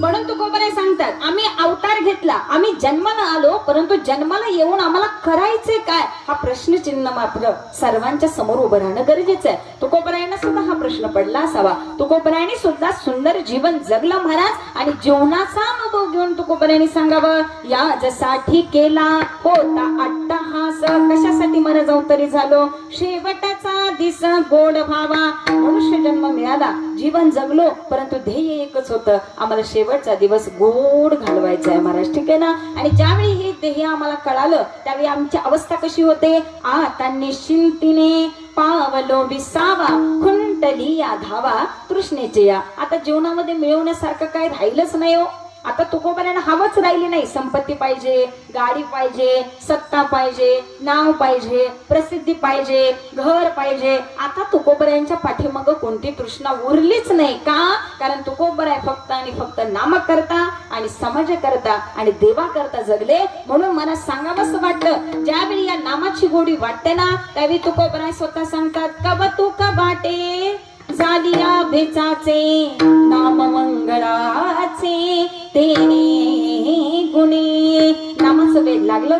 म्हणून तुकोबरे सांगतात आम्ही अवतार घेतला आम्ही जन्माला आलो परंतु जन्माला येऊन आम्हाला करायचे काय? हा प्रश्नचिन्ह मात्र सर्वांच्या समोर उभं राहणं गरजेचं आहे. तुकोबरायांना सुद्धा हा प्रश्न पडला असावा. तुकोबरायांनी सुद्धा सुंदर जीवन जगलं महाराज आणि जीवनाचा अनुभव घेऊन तुकोबरायांनी सांगावं या जसाठी केला होता अट्टहास कशासाठी महाराज अवतरी झालो? शेवटाचा दिस गोड भावा मनुष्य जन्म मिळाला जीवन जगलो परंतु ध्येय एकच होतं. आम्हाला शेवटचा दिवस गोड घालवायचा आहे महाराज ठीक आहे ना? आणि ज्यावेळी हे ध्येय आम्हाला कळालं त्यावेळी आमची अवस्था कशी होते? आता निश्चिंतीने पावलो विसावा खुंटली या धावा तृष्णेचे या. आता जीवनामध्ये मिळवण्यासारखं काय राहिलंच नाही हो. आता तुकोबऱ्यानं हवंच राहिली नाही. संपत्ती पाहिजे गाडी पाहिजे सत्ता पाहिजे नाव पाहिजे प्रसिद्धी पाहिजे घर पाहिजे. आता तुकोबऱ्यांच्या पाठीमाग कोणती तृष्णा उरलीच नाही का? कारण तुकोबराय फक्त आणि फक्त नामक करता आणि समाज करता आणि देवा करता जगले. म्हणून मला सांगावंसं वाटलं ज्यावेळी या नामाची गोडी वाटते ना त्यावेळी तुकोबराय स्वतः सांगतात कब तू वाटे झालिया भेचाचे नाम मंगळाचे तेने गुणे. नामाचं वेद लागलं.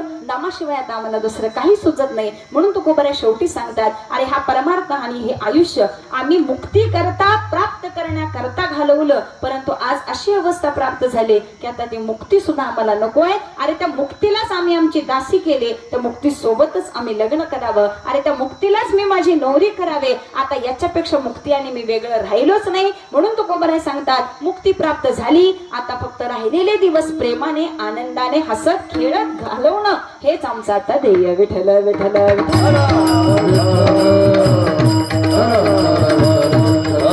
नावाशिवाय आता आम्हाला दुसरं काही सुचत नाही. म्हणून तुकोबऱ्या शेवटी सांगतात अरे हा परमार्थ आणि हे आयुष्य आम्ही मुक्ती करता प्राप्त करण्याकरता घालवलं. परंतु आज अशी अवस्था प्राप्त झाली की आता ती मुक्ती सुद्धा आम्हाला नको आहे. अरे त्या मुक्तीलाच आम्ही आमची दासी केली. त्या मुक्ती सोबतच आम्ही लग्न करावं. अरे त्या मुक्तीलाच मी माझी नवरी करावे. आता याच्यापेक्षा मुक्ती आणि मी वेगळं राहिलोच नाही. म्हणून तुकोबऱ्या सांगतात मुक्ती प्राप्त झाली. आता फक्त राहिलेले दिवस प्रेमाने आनंदाने हसत खेळत घालवणं. हेच आमचं आता ध्येय विठल विठल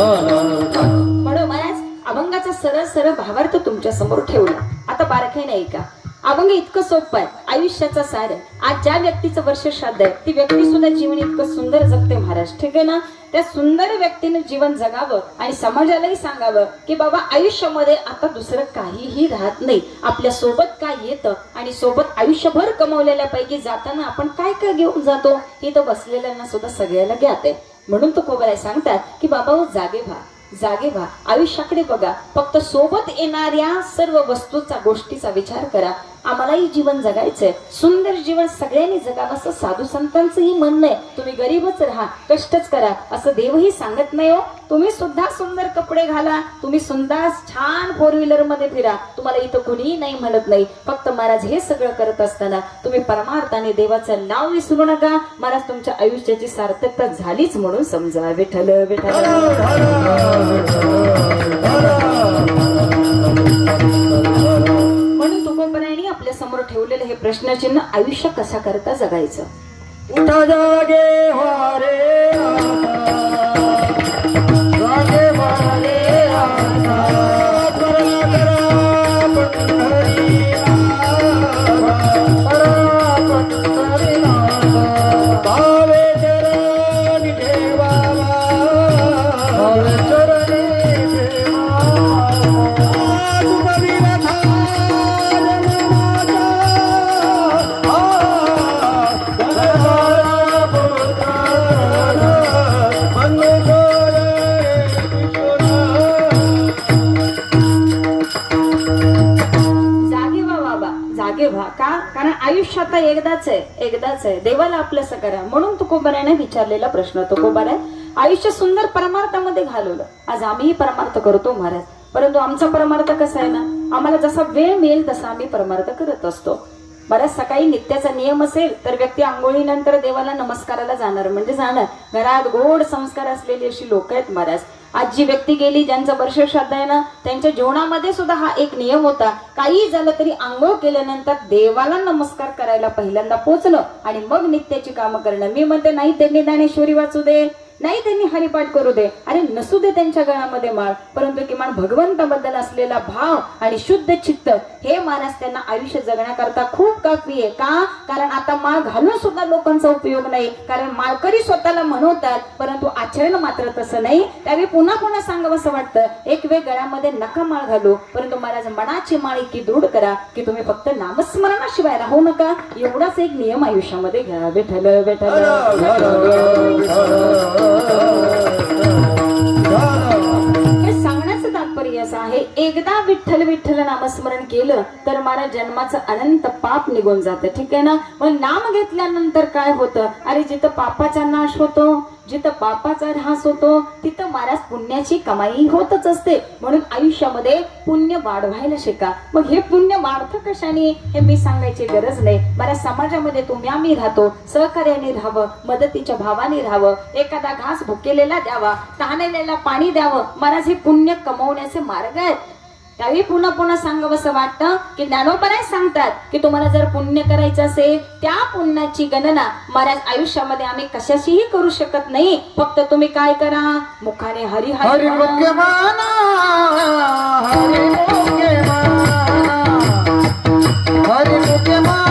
म्हणून महाराज अभंगाचा सरळ सरळ भावार्थ तुमच्यासमोर ठेवला. आता बारखे नाही का अभंग इतकं सोपं आहे. आयुष्याचा सार आहे. आज ज्या व्यक्तीचं वर्ष श्राद्ध आहे ती व्यक्ती सुद्धा जीवन इतकं सुंदर जगते महाराज ठीक आहे ना? त्या सुंदर व्यक्तीने जीवन जगावं आणि समाजालाही सांगावं की बाबा आयुष्यामध्ये आता दुसरं काहीही राहत नाही. आपल्यासोबत काय येतं आणि सोबत आयुष्यभर कमवलेल्यापैकी जाताना आपण काय काय घेऊन जातो? हे तर बसलेल्यांना सुद्धा सगळ्याला ज्ञात आहे. म्हणून तो कोबराय सांगतात की बाबा हो जागे व्हा. जागे व्हा. आयुष्याकडे बघा. फक्त सोबत येणाऱ्या सर्व वस्तूचा गोष्टीचा विचार करा. आम्हालाही जीवन जगायचंय सुंदर जीवन सगळ्यांनी जगावं असं साधू संतांचंही म्हणणं आहे तुम्ही गरीबच राहा कष्टच करा असं देवही सांगत नाही हो तुम्ही सुद्धा सुंदर कपडे घाला तुम्ही सुद्धा छान फोर व्हीलरमध्ये फिरा तुम्हाला इथं कुणीही नाही म्हणत नाही फक्त महाराज हे सगळं करत असताना तुम्ही परमार्थाने देवाचं नाव विसरू नका महाराज तुमच्या आयुष्याची सार्थकता झालीच म्हणून समजा विठ्ठल विठ्ठल ठेवलेलं हे प्रश्नचिन्ह आयुष्य कसा करता जगायचं? आता एकदाच आहे एकदाच आहे. देवाला आपलंसं करा. म्हणून तुकोबाराने विचारलेला प्रश्न. तुकोबारा आयुष्य सुंदर परमार्थामध्ये घालवलं. आज आम्हीही परमार्थ करतो महाराज. परंतु आमचा परमार्थ कसा आहे ना? आम्हाला जसा वेळ मिळेल तसा आम्ही परमार्थ करत असतो. बऱ्याच सकाळी नित्याचा नियम असेल तर व्यक्ती आंघोळीनंतर देवाला नमस्काराला जाणार. म्हणजे जाणार. घरात गोड संस्कार असलेली अशी लोक आहेत महाराज. आज जी व्यक्ती गेली ज्यांचं वर्ष श्राद्ध आहे ना त्यांच्या जीवनामध्ये सुद्धा हा एक नियम होता. काही झालं तरी आंघोळ केल्यानंतर देवाला नमस्कार करायला पहिल्यांदा पोचलं आणि मग नित्याची कामं करणं. मी म्हणते नाही त्यांनी ज्ञानेश्वरी वाचू दे. नाही त्यांनी हरिपाठ करू दे. अरे नसू दे त्यांच्या गळामध्ये माळ. परंतु किमान भगवंताबद्दल असलेला भाव आणि शुद्ध चित्त हे महाराज त्यांना आयुष्य जगण्याकरता खूप काफी आहे का? कारण आता माळ घालून सुद्धा लोकांचा उपयोग नाही. कारण माळकरी स्वतःला म्हणवतात परंतु आचरण मात्र तसं नाही. त्यावेळी पुन्हा पुन्हा सांगावं असं वाटतं एक वेळ गळ्यामध्ये नका माळ घालू. परंतु महाराज मनाची माळ इतकी दृढ करा की तुम्ही फक्त नामस्मरणाशिवाय राहू नका. एवढाच एक नियम आयुष्यामध्ये घ्या. सांगण्याचं तात्पर्य असं आहे एकदा विठ्ठल विठ्ठल नामस्मरण केलं तर माझ्या जन्माचं अनंत पाप निघून जातं ठीक आहे ना? मग नाम घेतल्यानंतर काय होतं? अरे जिथं पापाचा नाश होतो जिथं पापाचा ऱ्हास होतो तिथं महाराज पुण्याची कमाई होतच असते. म्हणून आयुष्यामध्ये पुण्य वाढवायला शिका. मग हे पुण्य वाढतं कशाने? हे मी सांगायची गरज नाही. मला समाजामध्ये तुम्ही आम्ही राहतो. सहकार्याने राहावं मदतीच्या भावाने राहावं. एखादा घास भुकेलेला द्यावा तहानेलेला पाणी द्यावं. महाराज हे पुण्य कमवण्याचे मार्ग आहेत. त्याही पुन्हा पुन्हा सांगावंसं वाटतं की ज्ञानोपराच सांगतात की तुम्हाला जर पुण्य करायचं असेल त्या पुण्याची गणना महाराज आयुष्यामध्ये आम्ही कशाशीही करू शकत नाही. फक्त तुम्ही काय करा? मुखाने हरी हरी हरी हरी